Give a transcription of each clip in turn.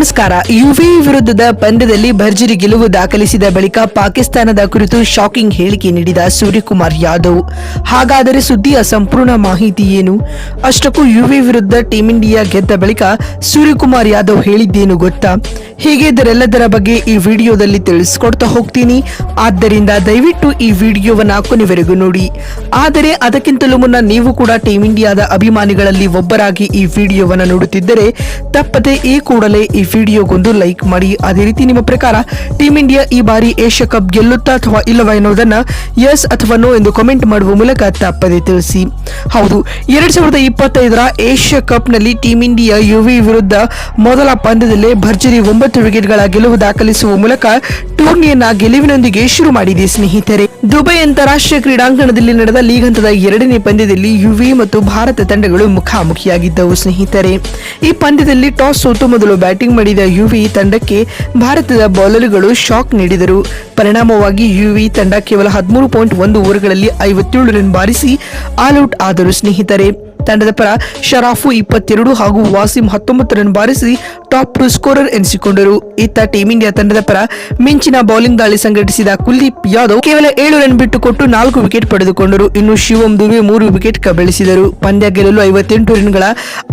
ನಮಸ್ಕಾರ. ಯುವಿ ವಿರುದ್ಧದ ಪಂದ್ಯದಲ್ಲಿ ಭರ್ಜರಿ ಗೆಲುವು ದಾಖಲಿಸಿದ ಬಳಿಕ ಪಾಕಿಸ್ತಾನದ ಕುರಿತು ಶಾಕಿಂಗ್ ಹೇಳಿಕೆ ನೀಡಿದ ಸೂರ್ಯಕುಮಾರ್ ಯಾದವ್. ಹಾಗಾದರೆ ಸುದ್ದಿಯ ಸಂಪೂರ್ಣ ಮಾಹಿತಿ ಏನು? ಅಷ್ಟಕ್ಕೂ ಯುವಿ ವಿರುದ್ಧ ಟೀಂ ಇಂಡಿಯಾ ಗೆದ್ದ ಬಳಿಕ ಸೂರ್ಯಕುಮಾರ್ ಯಾದವ್ ಹೇಳಿದ್ದೇನು ಗೊತ್ತಾ? ಹೀಗೆ ಇದರೆಲ್ಲದರ ಬಗ್ಗೆ ಈ ವಿಡಿಯೋದಲ್ಲಿ ತಿಳಿಸ್ಕೊಡ್ತಾ ಹೋಗ್ತೀನಿ. ಆದ್ದರಿಂದ ದಯವಿಟ್ಟು ಈ ವಿಡಿಯೋವನ್ನು ಕೊನೆವರೆಗೂ ನೋಡಿ. ಆದರೆ ಅದಕ್ಕಿಂತಲೂ ಮುನ್ನ ನೀವು ಕೂಡ ಟೀಂ ಇಂಡಿಯಾದ ಅಭಿಮಾನಿಗಳಲ್ಲಿ ಒಬ್ಬರಾಗಿ ಈ ವಿಡಿಯೋವನ್ನು ನೋಡುತ್ತಿದ್ದರೆ ತಪ್ಪದೆ ಈ ಕೂಡಲೇ ಈ ವಿಡಿಯೋಗೊಂದು ಲೈಕ್ ಮಾಡಿ. ಅದೇ ರೀತಿ ನಿಮ್ಮ ಪ್ರಕಾರ ಟೀಂ ಇಂಡಿಯಾ ಈ ಬಾರಿ ಏಷ್ಯಾ ಕಪ್ ಗೆಲ್ಲುತ್ತಾ ಅಥವಾ ಇಲ್ಲವಾ ಎನ್ನುವುದನ್ನ ಎಸ್ ಅಥವಾ ನೋ ಎಂದು ಕಮೆಂಟ್ ಮಾಡುವ ಮೂಲಕ ತಪ್ಪದೆ ತಿಳಿಸಿ. ಹೌದು, ಎರಡ್ ಸಾವಿರದ ಇಪ್ಪತ್ತೈದರ ಏಷ್ಯಾ ಕಪ್ನಲ್ಲಿ ಟೀಂ ಇಂಡಿಯಾ ಯುವಿ ವಿರುದ್ಧ ಮೊದಲ ಪಂದ್ಯದಲ್ಲೇ ಭರ್ಜರಿ ಒಂಬತ್ತು ವಿಕೆಟ್ಗಳ ಗೆಲುವು ದಾಖಲಿಸುವ ಮೂಲಕ ಟೂರ್ನಿಯನ್ನ ಗೆಲುವಿನೊಂದಿಗೆ ಶುರು ಮಾಡಿದೆ ಸ್ನೇಹಿತರೆ. ದುಬೈ ಅಂತಾರಾಷ್ಟ್ರೀಯ ಕ್ರೀಡಾಂಗಣದಲ್ಲಿ ನಡೆದ ಲೀಗ್ ಹಂತದ ಎರಡನೇ ಪಂದ್ಯದಲ್ಲಿ ಯುವಿ ಮತ್ತು ಭಾರತ ತಂಡಗಳು ಮುಖಾಮುಖಿಯಾಗಿದ್ದವು ಸ್ನೇಹಿತರೆ. ಈ ಪಂದ್ಯದಲ್ಲಿ ಟಾಸ್ ಸೋತು ಮೊದಲು ಬ್ಯಾಟಿಂಗ್ ಮಾಡಿದ ಯುವಿ ತಂಡಕ್ಕೆ ಭಾರತದ ಬೌಲರ್ಗಳು ಶಾಕ್ ನೀಡಿದರು. ಪರಿಣಾಮವಾಗಿ ಯುವಿ ತಂಡ ಕೇವಲ ಹದಿಮೂರು ಪಾಯಿಂಟ್ ಒಂದು ಓವರ್ಗಳಲ್ಲಿ ಐವತ್ತೇಳು ರನ್ ಬಾರಿಸಿ ಆಲ್ಔಟ್ ಆದರು ಸ್ನೇಹಿತರೆ. ತಂಡದ ಪರ ಶರಾಫು ಇಪ್ಪತ್ತೆರಡು ಹಾಗೂ ವಾಸಿಂ ಹತ್ತೊಂಬತ್ತು ರನ್ ಬಾರಿಸಿ ಟಾಪ್ ಸ್ಕೋರರ್ ಎನಿಸಿಕೊಂಡರು. ಇತ್ತ ಟೀಂ ಇಂಡಿಯಾ ತಂಡದ ಪರ ಮಿಂಚಿನ ಬೌಲಿಂಗ್ ದಾಳಿ ಸಂಘಟಿಸಿದ ಕುಲ್ದೀಪ್ ಯಾದವ್ ಕೇವಲ ಏಳು ರನ್ ಬಿಟ್ಟುಕೊಟ್ಟು ನಾಲ್ಕು ವಿಕೆಟ್ ಪಡೆದುಕೊಂಡರು. ಇನ್ನು ಶಿವಂ ದುಬೆ ಮೂರು ವಿಕೆಟ್ ಕಬಳಿಸಿದರು. ಪಂದ್ಯ ಗೆಲ್ಲಲು ಐವತ್ತೆಂಟು ರನ್ಗಳ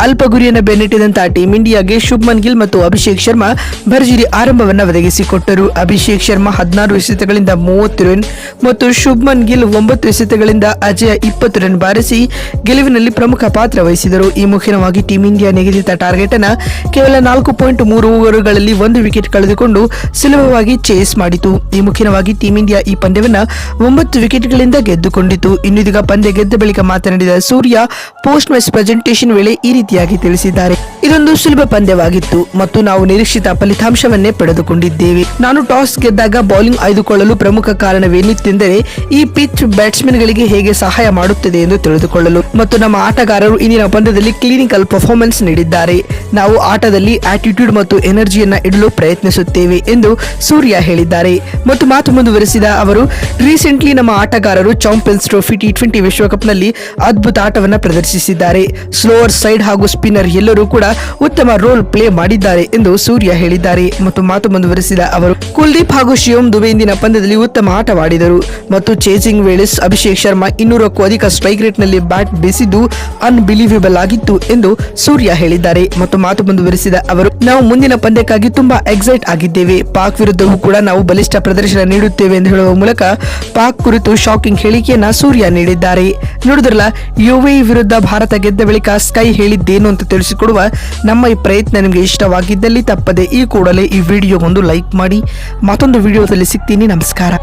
ಅಲ್ಪ ಗುರಿಯನ್ನು ಬೆನ್ನಟ್ಟಿದಂತಹ ಟೀಂ ಇಂಡಿಯಾಗೆ ಶುಭ್ಮನ್ ಗಿಲ್ ಮತ್ತು ಅಭಿಷೇಕ್ ಶರ್ಮಾ ಭರ್ಜರಿ ಆರಂಭವನ್ನು ಒದಗಿಸಿಕೊಟ್ಟರು. ಅಭಿಷೇಕ್ ಶರ್ಮಾ ಹದಿನಾರು ಎಸೆತಗಳಿಂದ ಮೂವತ್ತು ರನ್ ಮತ್ತು ಶುಭ್ಮನ್ ಗಿಲ್ ಒಂಬತ್ತು ಎಸೆತಗಳಿಂದ ಅಜಯ ಇಪ್ಪತ್ತು ರನ್ ಬಾರಿಸಿ ಗೆಲುವಿನಲ್ಲಿ ಪ್ರಮುಖ ಪಾತ್ರ ವಹಿಸಿದರು. ಈ ಮುಖ್ಯವಾಗಿ ಟೀಂ ಇಂಡಿಯಾ ನಿಗದಿತ ಟಾರ್ಗೆಟ್ ಅನ್ನು ಕೇವಲ ನಾಲ್ಕು ಪಾಯಿಂಟ್ ಮೂರು ಓವರ್ಗಳಲ್ಲಿ ಒಂದು ವಿಕೆಟ್ ಕಳೆದುಕೊಂಡು ಸುಲಭವಾಗಿ ಚೇಸ್ ಮಾಡಿತು. ಈ ಮುಖ್ಯವಾಗಿ ಟೀಂ ಇಂಡಿಯಾ ಈ ಪಂದ್ಯವನ್ನು ಒಂಬತ್ತು ವಿಕೆಟ್ಗಳಿಂದ ಗೆದ್ದುಕೊಂಡಿತು. ಇನ್ನು ಇದೀಗ ಪಂದ್ಯ ಗೆದ್ದ ಬಳಿಕ ಮಾತನಾಡಿದ ಸೂರ್ಯ ಪೋಸ್ಟ್ ಮ್ಯಾಚ್ ಪ್ರೆಸೆಂಟೇಷನ್ ವೇಳೆ ಈ ರೀತಿಯಾಗಿ ತಿಳಿಸಿದ್ದಾರೆ. ಇದೊಂದು ಸುಲಭ ಪಂದ್ಯವಾಗಿತ್ತು ಮತ್ತು ನಾವು ನಿರೀಕ್ಷಿತ ಫಲಿತಾಂಶವನ್ನೇ ಪಡೆದುಕೊಂಡಿದ್ದೇವೆ. ನಾನು ಟಾಸ್ ಗೆದ್ದಾಗ ಬೌಲಿಂಗ್ ಆಯ್ದುಕೊಳ್ಳಲು ಪ್ರಮುಖ ಕಾರಣವೇನಿತ್ತೆಂದರೆ ಈ ಪಿಚ್ ಬ್ಯಾಟ್ಸ್ಮನ್ಗಳಿಗೆ ಹೇಗೆ ಸಹಾಯ ಮಾಡುತ್ತದೆ ಎಂದು ತಿಳಿದುಕೊಳ್ಳಲು. ಮತ್ತು ನಮ್ಮ ಆಟಗಾರರು ಇಂದಿನ ಪಂದ್ಯದಲ್ಲಿ ಕ್ಲಿನಿಕಲ್ ಪರ್ಫಾರ್ಮೆನ್ಸ್ ನೀಡಿದ್ದಾರೆ. ನಾವು ಆಟದಲ್ಲಿ ಆಟಿಟ್ಯೂಡ್ ಮತ್ತು ಎನರ್ಜಿಯನ್ನ ಇಡಲು ಪ್ರಯತ್ನಿಸುತ್ತೇವೆ ಎಂದು ಸೂರ್ಯ ಹೇಳಿದ್ದಾರೆ. ಮತ್ತು ಮಾತು ಮುಂದುವರೆಸಿದ ಅವರು ರೀಸೆಂಟ್ಲಿ ನಮ್ಮ ಆಟಗಾರರು ಚಾಂಪಿಯನ್ಸ್ ಟ್ರೋಫಿ ಟಿ ಟ್ವೆಂಟಿ ವಿಶ್ವಕಪ್ನಲ್ಲಿ ಅದ್ಭುತ ಆಟವನ್ನು ಪ್ರದರ್ಶಿಸಿದ್ದಾರೆ. ಸ್ಲೋವರ್ ಸೈಡ್ ಹಾಗೂ ಸ್ಪಿನ್ನರ್ ಎಲ್ಲರೂ ಕೂಡ ಉತ್ತಮ ರೋಲ್ ಪ್ಲೇ ಮಾಡಿದ್ದಾರೆ ಎಂದು ಸೂರ್ಯ ಹೇಳಿದ್ದಾರೆ. ಮತ್ತು ಮಾತು ಮುಂದುವರೆಸಿದ ಅವರು, ಕುಲ್ದೀಪ್ ಹಾಗೂ ಶಿವಂ ದುಬೆ ಇಂದಿನ ಪಂದ್ಯದಲ್ಲಿ ಉತ್ತಮ ಆಟವಾಡಿದರು. ಮತ್ತು ಚೇಸಿಂಗ್ ವೇಳೆ ಅಭಿಷೇಕ್ ಶರ್ಮಾ ಇನ್ನೂರಕ್ಕೂ ಅಧಿಕ ಸ್ಟ್ರೈಕ್ ರೇಟ್ನಲ್ಲಿ ಬ್ಯಾಟ್ ಬೀಸಿದ್ದು ಅನ್ಬಿಲೀವೇಬಲ್ ಆಗಿತ್ತು ಎಂದು ಸೂರ್ಯ ಹೇಳಿದ್ದಾರೆ. ಮತ್ತು ಮಾತು ಮುಂದುವರೆಸಿದ ಅವರು ನಾವು ಮುಂದಿನ ಪಂದ್ಯಕ್ಕಾಗಿ ತುಂಬಾ ಎಕ್ಸೈಟ್ ಆಗಿದ್ದೇವೆ. ಪಾಕ್ ವಿರುದ್ಧವೂ ಕೂಡ ನಾವು ಬಲಿಷ್ಠ ಪ್ರದರ್ಶನ ನೀಡುತ್ತೇವೆ ಎಂದು ಹೇಳುವ ಮೂಲಕ ಪಾಕ್ ಕುರಿತು ಶಾಕಿಂಗ್ ಹೇಳಿಕೆಯನ್ನ ಸೂರ್ಯ ನೀಡಿದ್ದಾರೆ. ನೋಡಿದ್ರಲ್ಲ ಯುಎ ವಿರುದ್ಧ ಭಾರತ ಗೆದ್ದ ಬಳಿಕ ಸ್ಕೈ ಹೇಳಿದ್ದೇನು ಅಂತ ತಿಳಿಸಿಕೊಡುವ ನಮ್ಮ ಈ ಪ್ರಯತ್ನ ನಿಮಗೆ ಇಷ್ಟವಾಗಿದ್ದಲ್ಲಿ ತಪ್ಪದೆ ಈ ಕೂಡಲೇ ಈ ವಿಡಿಯೋ ಒಂದು ಲೈಕ್ ಮಾಡಿ. ಮತ್ತೊಂದು ವಿಡಿಯೋದಲ್ಲಿ ಸಿಗ್ತೀನಿ. ನಮಸ್ಕಾರ.